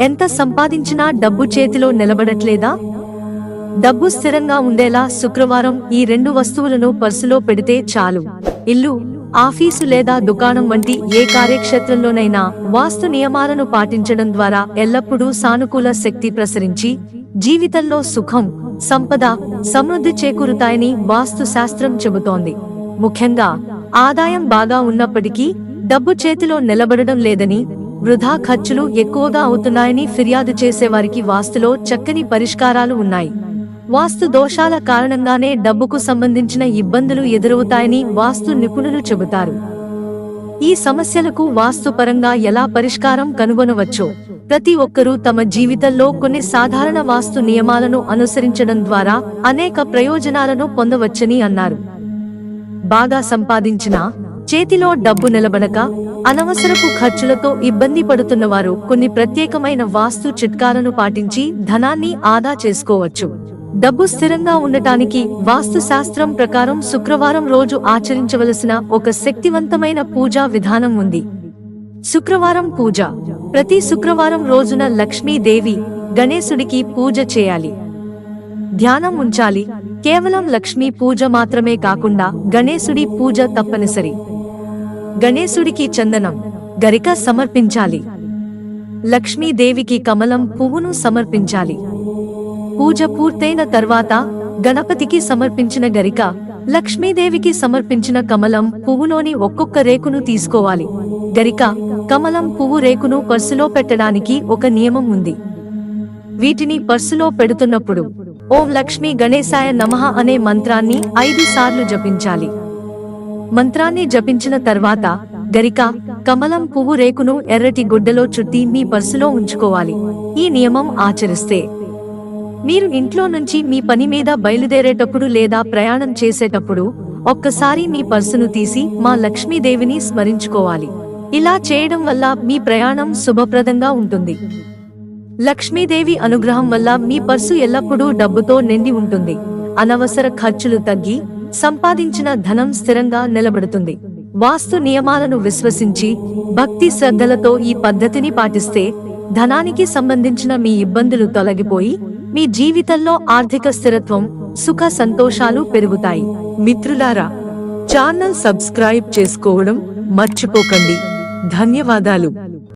ఎంత సంపాదించినా డబ్బు చేతిలో నిలబడట్లేదా? డబ్బు స్థిరంగా ఉండేలా శుక్రవారం ఈ రెండు వస్తువులను పర్సులో పెడితే చాలు. ఇల్లు ఆఫీసు లేదా దుకాణం వంటి ఏ కార్యక్షేత్రంలోనైనా వాస్తు నియమాలను పాటించడం ద్వారా ఎల్లప్పుడూ సానుకూల శక్తి ప్రసరించి జీవితంలో సుఖం సంపద సమృద్ధి చేకూరుతాయని వాస్తు శాస్త్రం చెబుతోంది. ముఖ్యంగా ఆదాయం బాగా ఉన్నప్పటికీ డబ్బు చేతిలో నిలబడడం లేదని వృధా ఖర్చులు ఎక్కువగా అవుతున్నాయని ఫిర్యాదు చేసేవారికి వాస్తులో చక్కని పరిష్కారాలు ఉన్నాయి. వాస్తు దోషాల కారణంగానే డబ్బుకు సంబంధించిన ఇబ్బందులు ఎదురవుతాయని వాస్తు నిపుణులు చెబుతారు. ఈ సమస్యలకు వాస్తుపరంగా ఎలా పరిష్కారం కనుగొనవచ్చో ప్రతి ఒక్కరూ తమ జీవితంలో కొన్ని సాధారణ వాస్తు నియమాలను అనుసరించడం ద్వారా అనేక ప్రయోజనాలను పొందవచ్చని అన్నారు. బాగా సంపాదించిన చేతిలో డబ్బు నిలబడక అనవసరపు ఖర్చులతో ఇబ్బంది పడుతున్నవారు కొన్ని ప్రత్యేకమైన వాస్తు చిట్కాలను పాటించి ధనాన్ని ఆదా చేసుకోవచ్చు. డబ్బు స్థిరంగా ఉండటానికి వాస్తు శాస్త్రం ప్రకారం శుక్రవారం రోజు ఆచరించవలసిన ఒక శక్తివంతమైన పూజా విధానం ఉంది. శుక్రవారం పూజ. ప్రతి శుక్రవారం రోజున లక్ష్మీదేవి గణేశుడికి పూజ చేయాలి. ధ్యానం ఉంచాలి. కేవలం లక్ష్మీ పూజ మాత్రమే కాకుండా గణేశుడి పూజ తప్పనిసరి. గణేశుడికి చందనం గరిక సమర్పించాలి. లక్ష్మీదేవికి కమలం పువ్వును సమర్పించాలి. పూజ పూర్తయిన తర్వాత గణపతికి సమర్పించిన గరిక లక్ష్మీదేవికి సమర్పించిన కమలం పువ్వులోని ఒక్కొక్క రేకును తీసుకోవాలి. గరిక కమలం పువ్వు రేకును పర్సులో పెట్టడానికి ఒక నియమం ఉంది. వీటిని పర్సులో పెడుతున్నప్పుడు ఓం లక్ష్మీ గణేశాయ నమః అనే మంత్రాన్ని ఐదు సార్లు జపించాలి. మంత్రాన్ని జపించిన తర్వాత గరిక కమలం పువ్వు రేకును ఎర్రటి గుడ్డలో చుట్టి మీ పర్సులో ఉంచుకోవాలి. ఈ నియమం ఆచరిస్తే మీరు ఇంట్లో నుంచి మీ పని మీద బయలుదేరేటప్పుడు లేదా ప్రయాణం చేసేటప్పుడు ఒక్కసారి మీ పర్సును తీసి మా లక్ష్మీదేవిని స్మరించుకోవాలి. ఇలా చేయడం వల్ల మీ ప్రయాణం శుభప్రదంగా ఉంటుంది. లక్ష్మీదేవి అనుగ్రహం వల్ల మీ పర్సు ఎల్లప్పుడూ డబ్బుతో నిండి ఉంటుంది. అనవసర ఖర్చులు తగ్గి సంపాదించిన ధనం స్థిరంగా నిలబడుతుంది. వాస్తు నియమాలను విశ్వసించి భక్తి శ్రద్ధలతో ఈ పద్ధతిని పాటిస్తే ధనానికి సంబంధించిన మీ ఇబ్బందులు తొలగిపోయి మీ జీవితంలో ఆర్థిక స్థిరత్వం సుఖ సంతోషాలు పెరుగుతాయి. మిత్రులారా ఛానల్ సబ్స్క్రైబ్ చేసుకోవడం మర్చిపోకండి. ధన్యవాదాలు.